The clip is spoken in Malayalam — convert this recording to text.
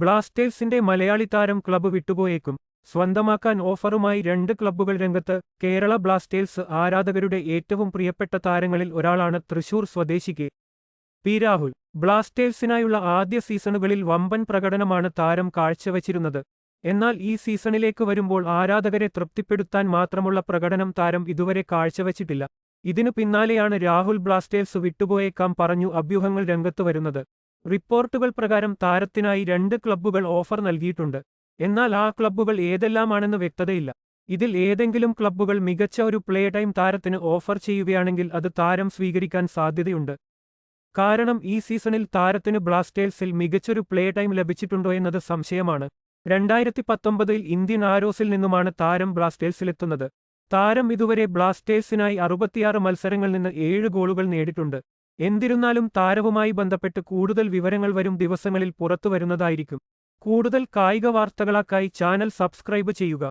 ബ്ലാസ്റ്റേഴ്സിന്റെ മലയാളി താരം ക്ലബ്ബ് വിട്ടുപോയേക്കും. സ്വന്തമാക്കാൻ ഓഫറുമായി രണ്ട് ക്ലബ്ബുകൾ രംഗത്ത് കേരള ബ്ലാസ്റ്റേഴ്സ് ആരാധകരുടെ ഏറ്റവും പ്രിയപ്പെട്ട താരങ്ങളിൽ ഒരാളാണ് തൃശൂർ സ്വദേശി പി രാഹുൽ. ബ്ലാസ്റ്റേഴ്സിനായുള്ള ആദ്യ സീസണുകളിൽ വമ്പൻ പ്രകടനമാണ് താരം കാഴ്ചവച്ചിരുന്നത്. എന്നാൽ ഈ സീസണിലേക്ക് വരുമ്പോൾ ആരാധകരെ തൃപ്തിപ്പെടുത്താൻ മാത്രമുള്ള പ്രകടനം താരം ഇതുവരെ കാഴ്ചവച്ചിട്ടില്ല. ഇതിനു പിന്നാലെയാണ് രാഹുൽ ബ്ലാസ്റ്റേഴ്സ് വിട്ടുപോയേക്കാം പറഞ്ഞു അഭ്യൂഹങ്ങൾ രംഗത്തു വരുന്നത്. റിപ്പോർട്ടുകൾ പ്രകാരം താരത്തിനായി രണ്ട് ക്ലബ്ബുകൾ ഓഫർ നൽകിയിട്ടുണ്ട്. എന്നാൽ ആ ക്ലബ്ബുകൾ ഏതെല്ലാമാണെന്ന് വ്യക്തതയില്ല. ഇതിൽ ഏതെങ്കിലും ക്ലബ്ബുകൾ മികച്ച ഒരു പ്ലേ ടൈം താരത്തിന് ഓഫർ ചെയ്യുകയാണെങ്കിൽ അത് താരം സ്വീകരിക്കാൻ സാധ്യതയുണ്ട്. കാരണം ഈ സീസണിൽ താരത്തിന് ബ്ലാസ്റ്റേഴ്സിൽ മികച്ചൊരു പ്ലേ ടൈം ലഭിച്ചിട്ടുണ്ടോ എന്നത് സംശയമാണ്. രണ്ടായിരത്തി പത്തൊമ്പതിൽ ഇന്ത്യൻ ആരോസിൽ നിന്നുമാണ് താരം ബ്ലാസ്റ്റേഴ്സിലെത്തുന്നത്. താരം ഇതുവരെ ബ്ലാസ്റ്റേഴ്സിനായി അറുപത്തിയാറ് മത്സരങ്ങളിൽ നിന്ന് ഏഴ് ഗോളുകൾ നേടിയിട്ടുണ്ട്. എന്നിരുന്നാലും താരവുമായി ബന്ധപ്പെട്ട് കൂടുതൽ വിവരങ്ങൾ വരും ദിവസങ്ങളിൽ പുറത്തുവരുന്നതായിരിക്കും. കൂടുതൽ കായിക വാർത്തകളാക്കായി ചാനൽ സബ്സ്ക്രൈബ് ചെയ്യുക.